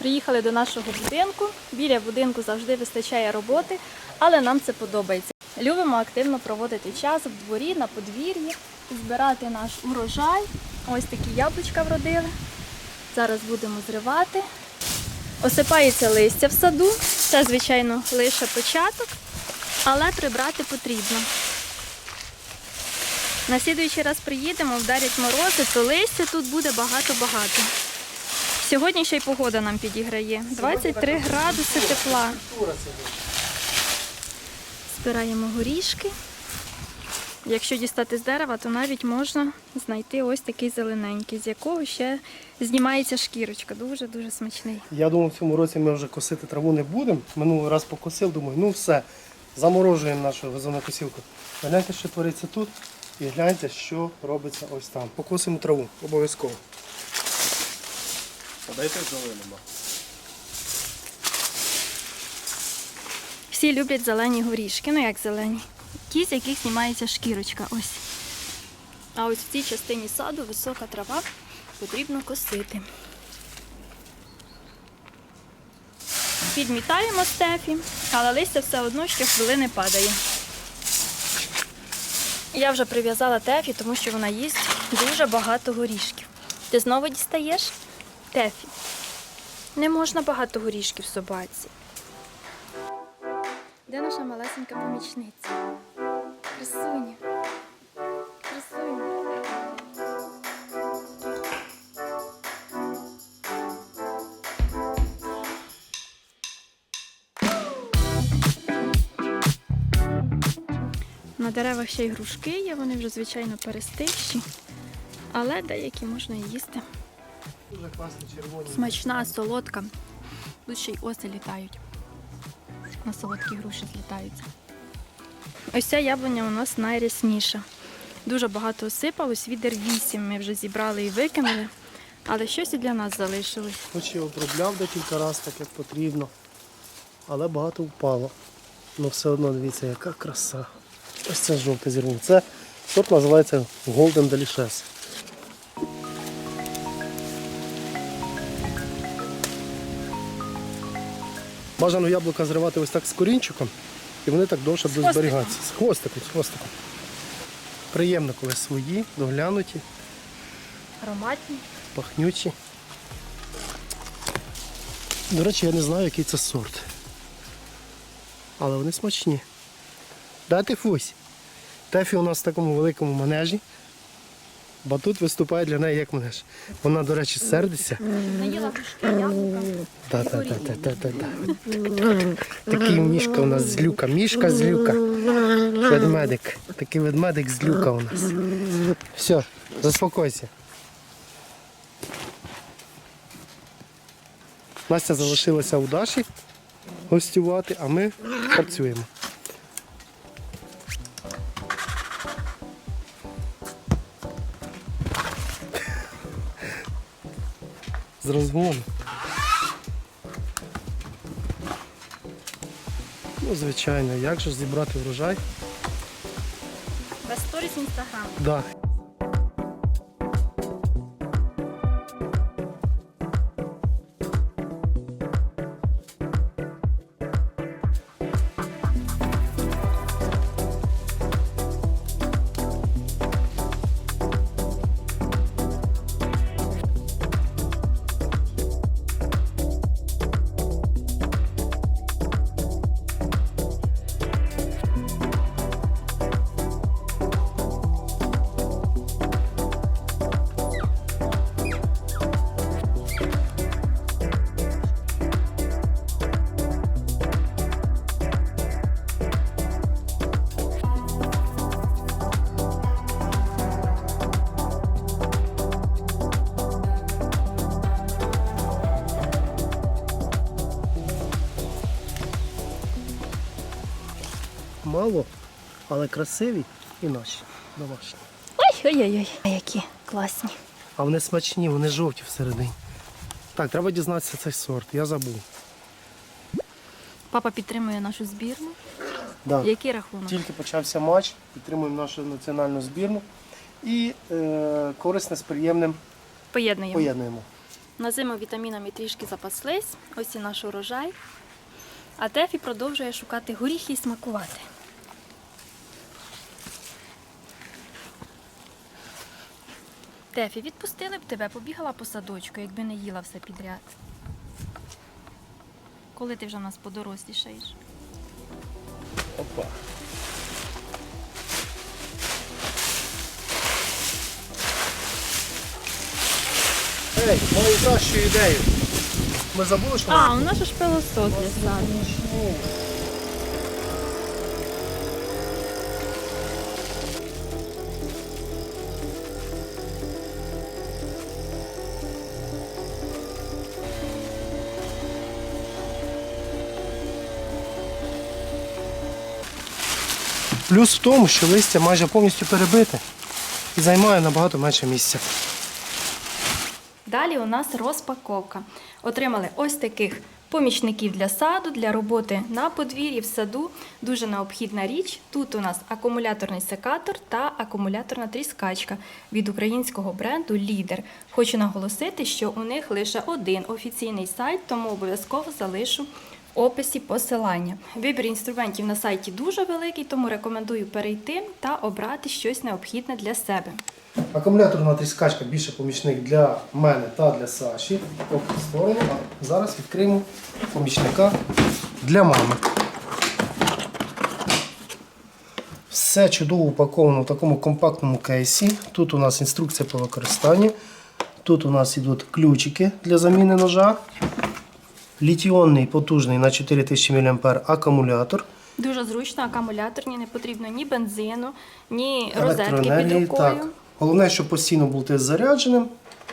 Приїхали до нашого будинку. Біля будинку завжди вистачає роботи, але нам це подобається. Любимо активно проводити час в дворі, на подвір'ї, збирати наш урожай. Ось такі яблучка вродили. Зараз будемо зривати. Осипається листя в саду. Це, звичайно, лише початок, але прибрати потрібно. На слідуючий раз приїдемо, вдарять морози, то листя тут буде багато-багато. Сьогодні ще й погода нам підіграє. 23 градуси тепла. Збираємо горішки. Якщо дістати з дерева, то навіть можна знайти ось такий зелененький, з якого ще знімається шкірочка. Дуже-дуже смачний. Я думав, в цьому році ми вже косити траву не будемо. Минулий раз покосив, думаю, ну все, заморожуємо нашу газонокосілку. Гляньте, що твориться тут, і гляньте, що робиться ось там. Покосимо траву, обов'язково. Подайте зеленому. Всі люблять зелені горішки, ну як зелені. Ті, з яких знімається шкірочка. Ось. А ось в цій частині саду висока трава потрібно косити. Підмітаємо стефі, але листя все одно щохвилини падає. Я вже прив'язала Тефі, тому що вона їсть дуже багато горішків. Ти знову дістаєш? Тефі. Не можна багато горішків собаці. Де наша малесенька помічниця? Красуня. Красуня. На деревах ще й грушки є, вони вже, звичайно, перестигші, але деякі можна і їсти. Дуже класні червоні. Смачна, солодка. Тут ще й оси літають. На солодкі груші злітаються. Ось ця яблуня у нас найрясніша. Дуже багато осипалось, відер вісім ми вже зібрали і викинули. Але щось і для нас залишилось. Хоч я обробляв декілька разів, так як потрібно. Але багато впало. Ну все одно дивіться, яка краса. Ось це жовте зерно. Це сорт називається Golden Delicious. Бажано яблука зривати ось так з корінчиком, і вони так довше будуть зберігатися. З хвостиком, з хвостиком. Приємно, коли свої, доглянуті, Ароматні. пахнючі. До речі, я не знаю, який це сорт. Але вони смачні. Да, Тефусь? Тефі у нас в такому великому манежі. Батут виступає для неї як манеж. Вона, до речі, сердиться. Наїла. Такий мішка у нас злюка. Мішка злюка. Ведмедик. Такий ведмедик злюка у нас. Все, заспокойся. Настя залишилася у Даші гостювати, а ми працюємо. З розгону. Ну, звичайно, як же зібрати врожай? Без сторіс інстаграм. Да. Але красиві і наші домашні. Ой-ой-ой, які класні. А вони смачні, вони жовті всередині. Так, треба дізнатися цей сорт. Я забув. Папа підтримує нашу збірну. Да. Який рахунок? Тільки почався матч, підтримуємо нашу національну збірну і е, корисне з приємним Поєднуємо. поєднуємо. На зиму вітамінами трішки запаслись. Ось і наш урожай. А Тефі продовжує шукати горіхи і смакувати. Тефі, відпустили б тебе, побігала по садочку, якби не їла все підряд. Коли ти вже в нас подорослішаєш? Опа. Ей, маю кращу ідею. Ми забули, що А, у нас ж пилосос для саду. Плюс в тому, що листя майже повністю перебите і займає набагато менше місця. Далі у нас розпаковка. Отримали ось таких помічників для саду, для роботи на подвір'ї, в саду. Дуже необхідна річ. Тут у нас акумуляторний секатор та акумуляторна тріскачка від українського бренду Лідер. Хочу наголосити, що у них лише один офіційний сайт, тому обов'язково залишу описі посилання. Вибір інструментів на сайті дуже великий, тому рекомендую перейти та обрати щось необхідне для себе. Акумуляторна тріскачка більше помічник для мене та для Саші. Створено. А зараз відкриємо помічника для мами. Все чудово упаковано в такому компактному кейсі. Тут у нас інструкція по використанню. Тут у нас йдуть ключики для заміни ножа. Літіонний потужний на 4000 мА акумулятор. Дуже зручно, акумуляторні, не потрібно ні бензину, ні розетки під рукою. Так. Головне, щоб постійно бути зарядженим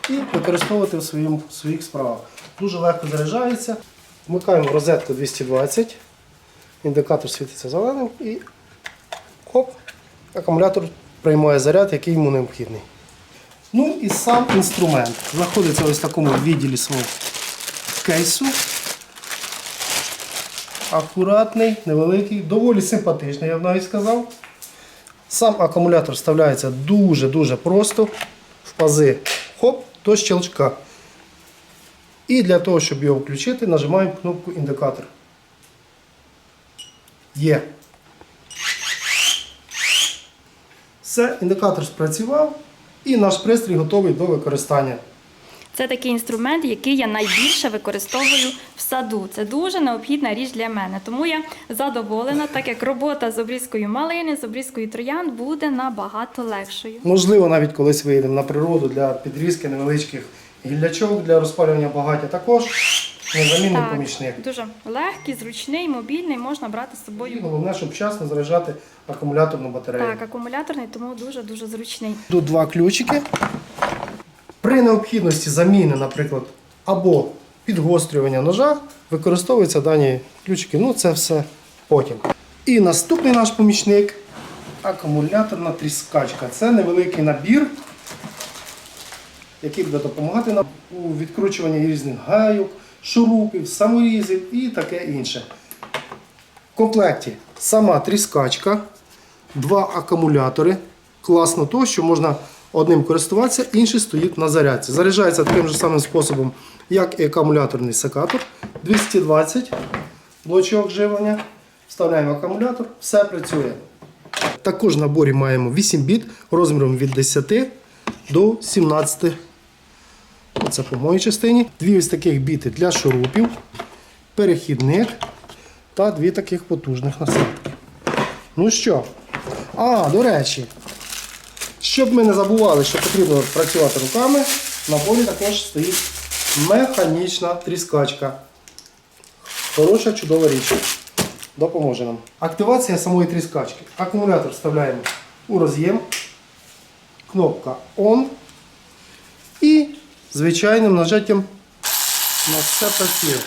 і використовувати в своїм, в своїх справах. Дуже легко заряджається. Вмикаємо розетку 220, індикатор світиться зеленим і хоп, акумулятор приймає заряд, який йому необхідний. Ну і сам інструмент знаходиться ось в такому відділі свого кейсу. Акуратний, невеликий, доволі симпатичний, я б навіть сказав. Сам акумулятор вставляється дуже-дуже просто в пази. Хоп, до щелчка. І для того, щоб його включити, нажимаємо кнопку індикатор. Є. Все, індикатор спрацював і наш пристрій готовий до використання. Це такий інструмент, який я найбільше використовую в саду. Це дуже необхідна річ для мене. Тому я задоволена, так як робота з обрізкою малини, з обрізкою троян буде набагато легшою. Можливо, навіть колись виїдемо на природу для підрізки невеличких гіллячок для розпалювання багаття. Також незамінний помічник. дуже легкий, зручний, мобільний, можна брати з собою. І головне, щоб вчасно заряджати акумуляторну батарею. Так, акумуляторний, тому дуже-дуже зручний. Тут два ключики. При необхідності заміни, наприклад, або підгострювання ножа, використовуються дані ключики. Ну, це все потім. І наступний наш помічник акумуляторна тріскачка. Це невеликий набір, який буде допомагати нам у відкручуванні різних гайок, шурупів, саморізів і таке інше. В комплекті сама тріскачка, два акумулятори. Класно то, що можна одним користуватися, інший стоїть на зарядці. Заряджається таким же самим способом, як і акумуляторний секатор. 220 блочок живлення. Вставляємо акумулятор, все працює. Також в наборі маємо 8 біт розміром від 10 до 17. Це по моїй частині. Дві ось таких біти для шурупів, перехідник та дві таких потужних насадки. Ну що? А, до речі, щоб ми не забували, що потрібно працювати руками, в наборі також стоїть механічна тріскачка. Хороша, чудова річ. Допоможе нам. Активація самої тріскачки. Акумулятор вставляємо у роз'єм. Кнопка ON. І звичайним нажаттям у нас все працює.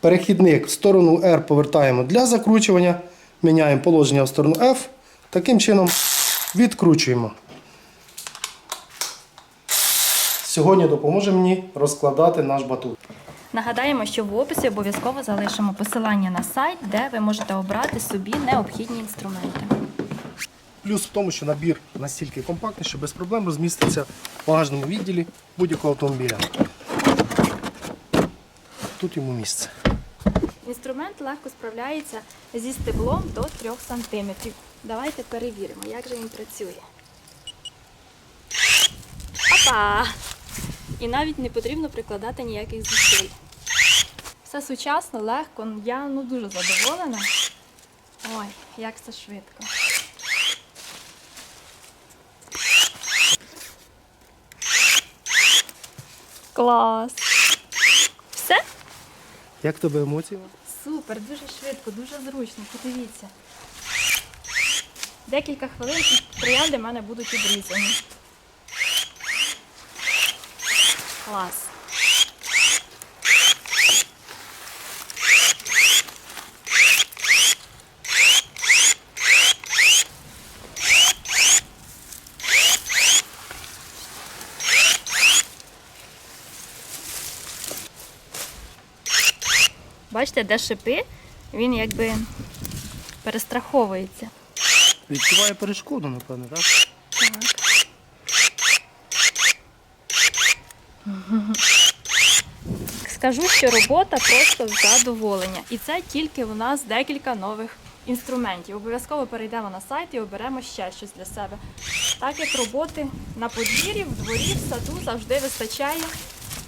Перехідник в сторону R повертаємо для закручування. Міняємо положення в сторону F. Таким чином відкручуємо. Сьогодні допоможе мені розкладати наш батут. Нагадаємо, що в описі обов'язково залишимо посилання на сайт, де ви можете обрати собі необхідні інструменти. Плюс в тому, що набір настільки компактний, що без проблем розміститься в багажному відділі будь-якого автомобіля. тут йому місце. Інструмент легко справляється зі стеблом до 3 см. Давайте перевіримо, як же він працює. Опа! І навіть не потрібно прикладати ніяких зусиль. Все сучасно, легко, я ну, дуже задоволена. Ой, як це швидко. Клас! Все? Як в тебе емоції? Супер, дуже швидко, дуже зручно. Подивіться. Декілька хвилин і троянди в мене будуть обрізані. Клас. Бачите, де шипи, він якби перестраховується. Відчуває перешкоду, напевно, так? Скажу, що робота просто задоволення. І це тільки у нас декілька нових інструментів. Обов'язково перейдемо на сайт і оберемо ще щось для себе. Так як роботи на подвір'ї, в дворі, в саду завжди вистачає.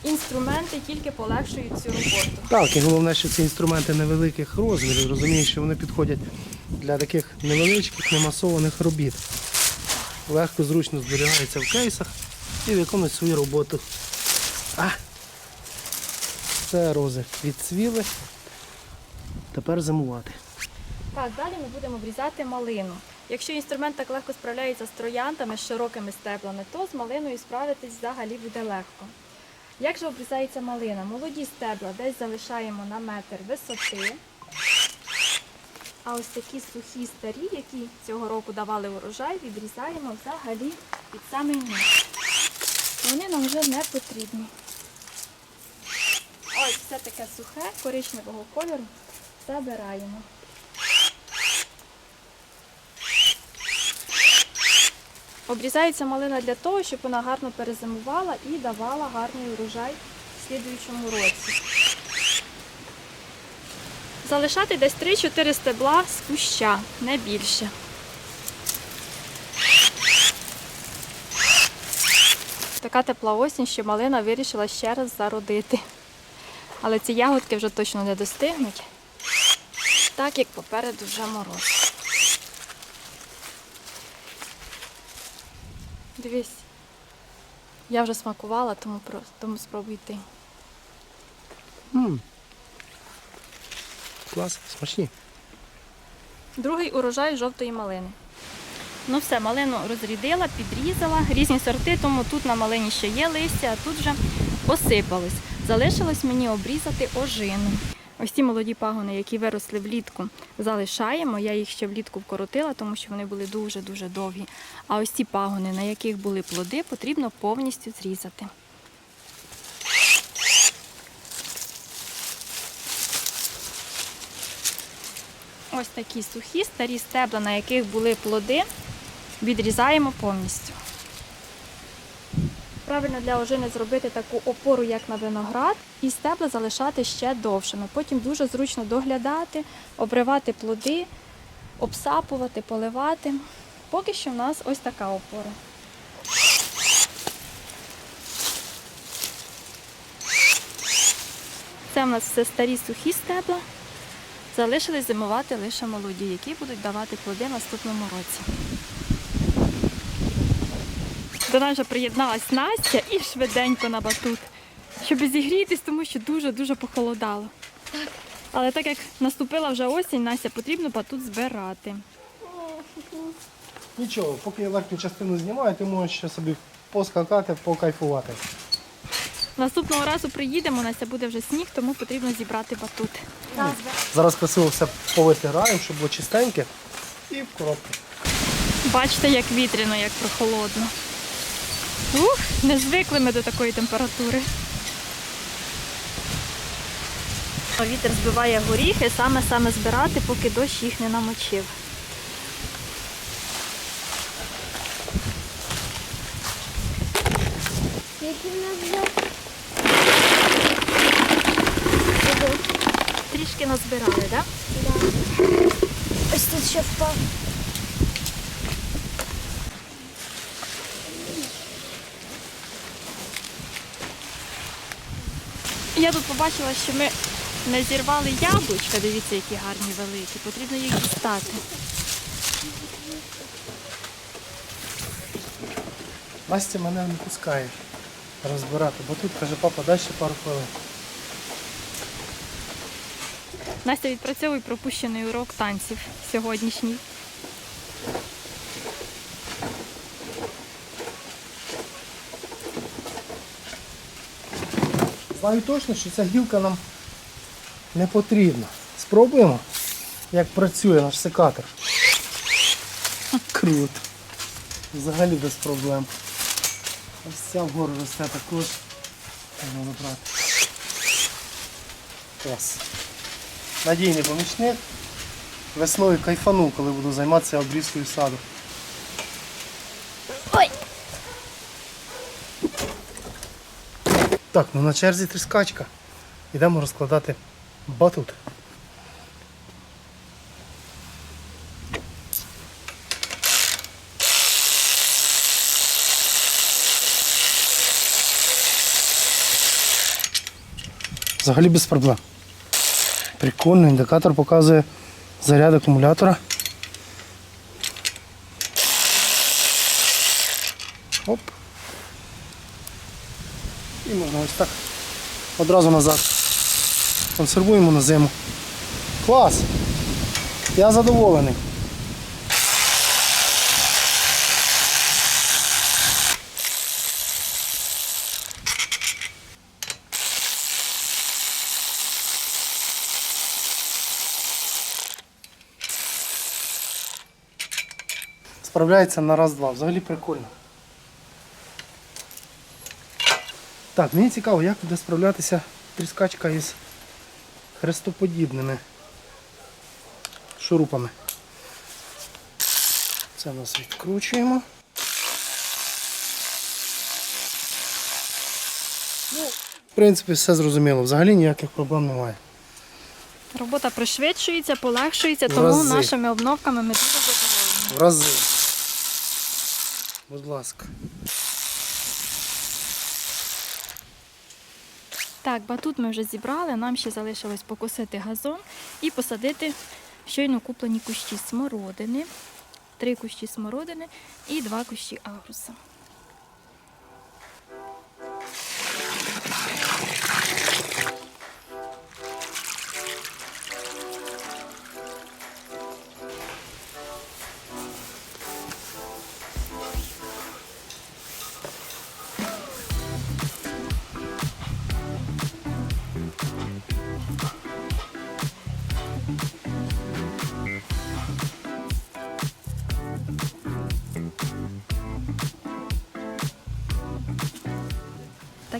Інструменти тільки полегшують цю роботу. Так, і головне, що ці інструменти невеликих розмірів, розумієш, що вони підходять для таких невеличких, немасованих робіт. Легко, зручно зберігаються в кейсах і виконують свою роботу. А! Все, рози відцвіли. Тепер зимувати. Так, далі ми будемо обрізати малину. Якщо інструмент так легко справляється з трояндами, з широкими стеблами, то з малиною справитись взагалі буде легко. Як же обрізається малина? Молоді стебла десь залишаємо на метр висоти. А ось такі сухі старі, які цього року давали урожай, відрізаємо взагалі під самий низ. Вони нам вже не потрібні. Все таке сухе, коричневого кольору забираємо. Обрізається малина для того, щоб вона гарно перезимувала і давала гарний урожай в слідуючому році. Залишати десь 3-4 стебла з куща, не більше. Така тепла осінь, що малина вирішила ще раз зародити. Але ці ягодки вже точно не достигнуть, так як попереду вже мороз. Дивись. Я вже смакувала, тому просто тому спробуй ти. м Клас, смачні. Другий урожай жовтої малини. Ну все, малину розрідила, підрізала, різні сорти, тому тут на малині ще є листя, а тут вже посипалось. Залишилось мені обрізати ожину. Ось ці молоді пагони, які виросли влітку, залишаємо. Я їх ще влітку вкоротила, тому що вони були дуже-дуже довгі. А ось ці пагони, на яких були плоди, потрібно повністю зрізати. Ось такі сухі, старі стебла, на яких були плоди, відрізаємо повністю. Правильно для ожини зробити таку опору, як на виноград, і стебла залишати ще довшими. Потім дуже зручно доглядати, обривати плоди, обсапувати, поливати. Поки що в нас ось така опора. Це в нас все старі сухі стебла. Залишились зимувати лише молоді, які будуть давати плоди в наступному році. До нас вже приєдналась Настя і швиденько на батут, щоб зігрітись, тому що дуже-дуже похолодало. Але так як наступила вже осінь, Настя потрібно батут збирати. Нічого, поки я верхню частину знімаю, ти можеш ще собі поскакати, покайфувати. Наступного разу приїдемо, Настя буде вже сніг, тому потрібно зібрати батут. Зараз красиво все повитираємо, щоб було чистеньке. І в коробку. Бачите, як вітряно, як прохолодно. Ух, не звикли ми до такої температури. Вітер збиває горіхи, саме-саме збирати, поки дощ їх не намочив. Трішки назбирали, так? Да. Ось тут ще впав. Я тут побачила, що ми не зірвали яблучка, дивіться, які гарні великі. Потрібно їх дістати. Настя мене не пускає розбирати, бо тут каже, папа, дай ще пару хвилин. Настя відпрацьовує пропущений урок танців сьогоднішній. Знаю точно, що ця гілка нам не потрібна. Спробуємо, як працює наш секатор. Круто. Взагалі без проблем. Ось ця вгору росте також. Можна набрати. Клас. Надійний помічник. Весною кайфану, коли буду займатися обрізкою саду. Так, ну на черзі тріскачка. Йдемо розкладати батут. Взагалі без проблем. Прикольно, індикатор показує заряд акумулятора. Оп. І можна ось так одразу назад. Консервуємо на зиму. Клас! Я задоволений. Справляється на раз-два. Взагалі прикольно. Так, мені цікаво, як буде справлятися тріскачка із хрестоподібними шурупами. Це нас відкручуємо. Ну, в принципі, все зрозуміло. Взагалі ніяких проблем немає. Робота пришвидшується, полегшується, тому рази. нашими обновками ми дуже задоволені. В рази. Будь ласка. Так, батут ми вже зібрали, нам ще залишилось покосити газон і посадити щойно куплені кущі смородини, три кущі смородини і два кущі агруса.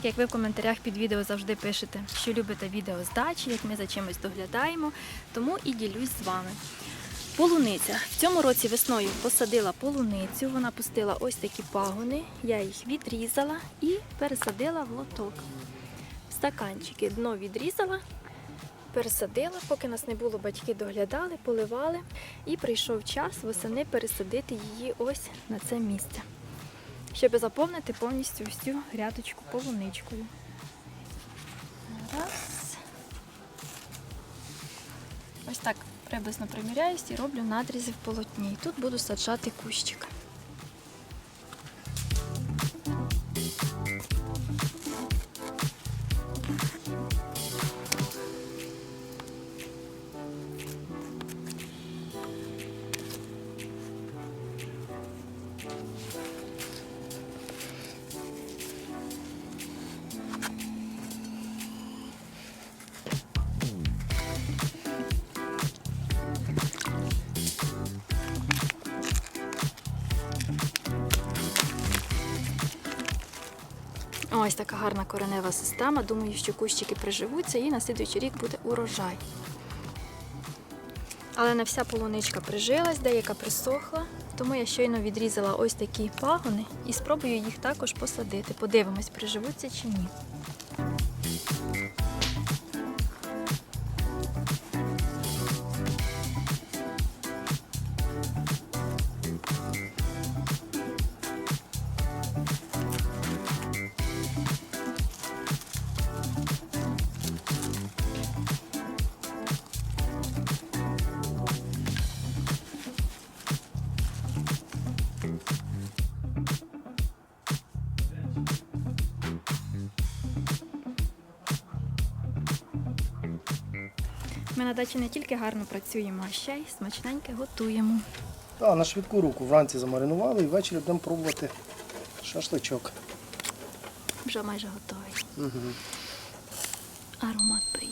Як ви в коментарях під відео завжди пишете, що любите відео з дачі, як ми за чимось доглядаємо, тому і ділюсь з вами. Полуниця. В цьому році весною посадила полуницю, вона пустила ось такі пагони, я їх відрізала і пересадила в лоток. В стаканчики дно відрізала, пересадила, поки нас не було, батьки доглядали, поливали. І прийшов час восени пересадити її ось на це місце щоб заповнити повністю цю грядочку полуничкою. Раз. Ось так приблизно приміряюсь і роблю надрізи в полотні. І тут буду саджати кущик. Ось така гарна коренева система. Думаю, що кущики приживуться і на слідуючий рік буде урожай. Але не вся полуничка прижилась, деяка присохла, тому я щойно відрізала ось такі пагони і спробую їх також посадити. Подивимось, приживуться чи ні. Ми на дачі не тільки гарно працюємо, а ще й смачненьке готуємо. А, на швидку руку вранці замаринували і ввечері будемо пробувати шашличок. Вже майже готовий. Угу. Аромат приємний.